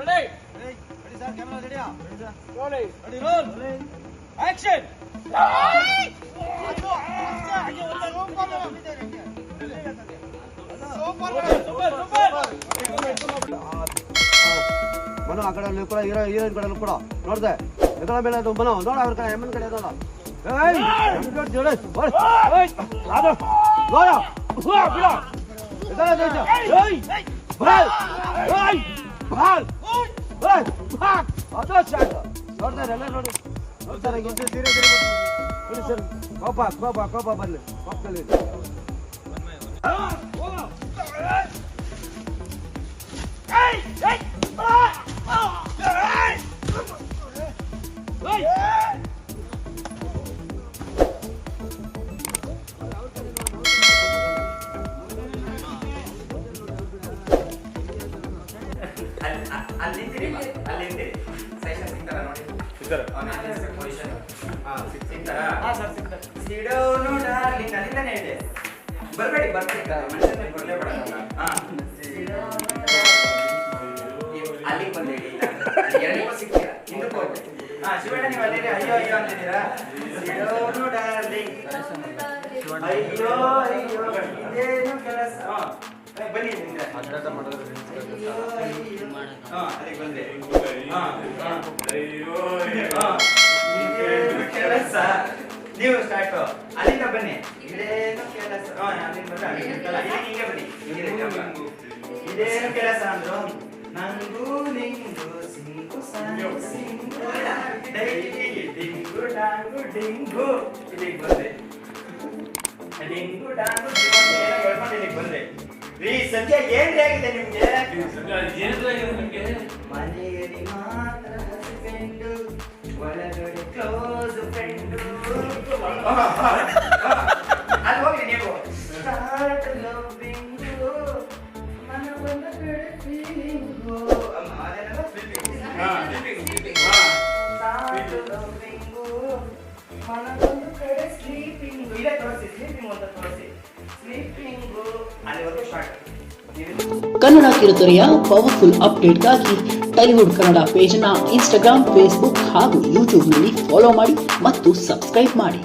Ready? Ready sir camera ರೆಡಿಯಾ Rolling. Ready roll action Super, super. Manu ಆ ಕಡೆ ಕೂಡ hero heroine ಕಡೆ ಕೂಡ ನೋಡ್ದೆ ಎಗಳ ಮೇಲೆ ಅದು ಮನು ನೋಡ ಅವ್ರ ಕಡೆ ಎಮ್ಮನ್ ಕಡೆ ನೋಡ ಏಯ್ ಎಮ್ಮನ್ ಕಡೆ ಜೋಡಿ ಓಡ್ ಏಯ್ ಅದು ನೋಡ ಹುವಾ ಬಿಡ ಎಗಳ ದೇಶ ಏಯ್ ಬಾಲ್ ಏಯ್ ಬಾಲ್ ಏಯ್ ಬಾಲ್ ಅದು ಶಾಟ್ ನೋಡ್ತಾರೆ ಎಲ್ಲ ನೋಡಿ ನೋಡ್ತಾರೆ ಇಂತ ಸೀರೆ ಸೀರೆ ನೋಡಿ ಸರ್ ಕೋಪ ಕೋಪ ಕೋಪ ಬರಲಿ ಕೋಪದಲ್ಲಿ ಅಲ್ಲಿ ಅಲ್ಲಿ ನಿಂತಿರಿ ಬಾ. ಅಲ್ಲಿ ನಿಂತಿರಿ ಸೈಷನ್ ಸಿಗ್ತಾರ ನೋಡಿ ಪೊಸಿಷನ್ ಸಿಗ್ತಾರಾ ಸಿಡೋನು ಡಾರ್ಲಿಂಗ್ ಅಲ್ಲಿಂದಾನೆ ಇದೆ. ಬರ್ಬೇಡಿ ಬರ್ಬೇಡಿ. ಮನುಷ್ಯನೇ ಬರ್ಲೇ ಹಾ. ಅಲ್ಲಿಗೆ ಬಂದೇಳಿ ಎರಡಕ್ಕೂ ಸಿಗ್ತೀರಾ ಹಿಂದಕ್ಕೆ ಹೋಗ್ಬೇಕು ಹಾ ಶಿವಣ್ಣ ನೀವು ಅಲ್ಲಿ ಅಯ್ಯೋ ಅಯ್ಯೋ ಅಂತಿದ್ದೀರಾ? ಸಿಡೋನು ಡಾರ್ಲಿಂಗ್. ಅಯ್ಯೋ ಅಯ್ಯೋ ಇದೇನು ಕೆಲಸ? ಹಾ ಬನ್ನಿ ಹಿಂದೆ. ಅಯ್ಯೋ, ಅಯ್ಯೋ. ಅಲ್ಲಿಗೆ ಬಂದೆ. ಇದೇನು ಕೆಲಸ ನೀವು ಸ್ಟಾರ್ಟ್ ಅಲ್ಲಿಂದ ಬನ್ನಿ. ಇದೇನು ಕೆಲಸ ಹಿಂಗೆ ಬನ್ನಿ. ಇದೇನು ಕೆಲಸ ಅಂದ್ರು? ನಂಗೂ ನಿಂಗು ಸಿಂಗು ಸಿಂಗು ಡಿಂಗು ಡಾಂಗು ಡಿಂಗು. ಇಲ್ಲಿಗೆ ಬಂದೆ. ಡಿಂಗು ಡಾಂಗು ರೀ ಸಂಖ್ಯೆ ಏನ್ರಿ ಆಗಿದೆ ನಿಮ್ಗೆ? ಮನೆಯಲ್ಲಿ ಮಾತ್ರ ಹಸ್ಬೆಂಡು ಒಳಗಡೆ ಕ್ಲೋಸ್ ಫ್ರೆಂಡು ಅಲ್ಲಿ ಹೋಗಿ ನೀವು. ಸ್ಟಾರ್ಟ್ ಲವ್ವಿಂಗು ಮನ ಬಂದ ಕಡೆ ಫೀಲಿಂಗು ಅದನ್ನೆಲ್ಲ ಸ್ಟಾರ್ಟ್ ಲವ್ವಿಂಗು ಮನ ಬಂದ ಕಡೆ ಸ್ಲೀಪಿಂಗು ತೋರಿಸಿ ಸ್ಲೀಪಿಂಗ್ ಅಂತ ತೋರಿಸಿ. ಸ್ಲೀಪಿಂಗು ಕನ್ನಡ ಕಿರುತೆರೆಯ ಪವರ್ಫುಲ್ ಅಪ್ಡೇಟ್ಗಾಗಿ ಟಾಲಿವುಡ್ ಕನ್ನಡ ಪೇಜ್ನ ಇನ್ಸ್ಟಾಗ್ರಾಮ್, ಫೇಸ್ಬುಕ್ ಹಾಗೂ ಯೂಟ್ಯೂಬ್ನಲ್ಲಿ ಫಾಲೋ ಮಾಡಿ ಮತ್ತು ಸಬ್ಸ್ಕ್ರೈಬ್ ಮಾಡಿ.